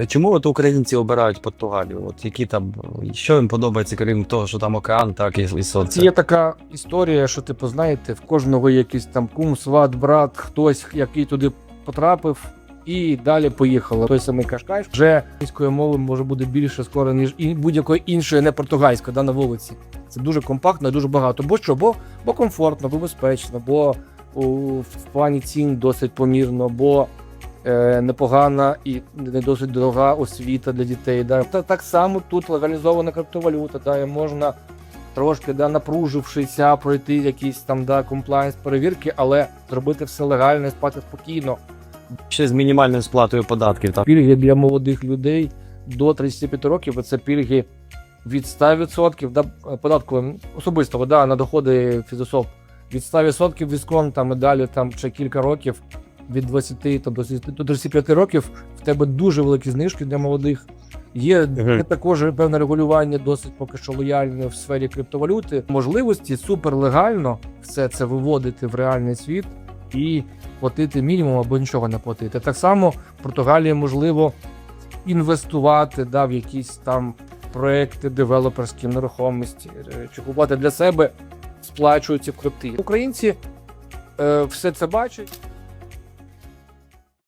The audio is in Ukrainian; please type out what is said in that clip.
Е, Чому от українці обирають Португалію? От які там що їм подобається, крім того, що там океан, так і, і сонце? Є така історія, що типу, знаєте, в кожного якийсь там кум, сват, брат, хтось, який туди потрапив, і далі поїхало. Той самий Кашкай вже англійської мови може бути більше скоро, ніж і будь-якої іншої, не португальської, да, на вулиці. Це дуже компактно, дуже багато. Бо що? Бо, бо комфортно, бо безпечно, бо у, в плані цін досить помірно, бо е, непогана і не досить дорога освіта для дітей. Да. Та так само тут легалізована криптовалюта, да, і можна трошки да, напружившися, пройти якісь там да, комплайнс перевірки, але зробити все легально і спати спокійно. Ще з мінімальною сплатою податків. Так. Пільги для молодих людей до 35 років це пільги від 100% да, податку особистого да, на доходи фізособ. Від 100% від там, і далі там ще кілька років, від 20 там, до 35 років в тебе дуже великі знижки для молодих. Є Мгм. також певне регулювання, досить поки що лояльне в сфері криптовалюти. Можливості суперлегально все це виводити в реальний світ і платити мінімум або нічого не платити. Так само в Португалії можливо інвестувати да, в якісь там проекти девелоперські нерухомості е, чи купувати для себе, сплачуються в крипти. Українці е, все це бачать.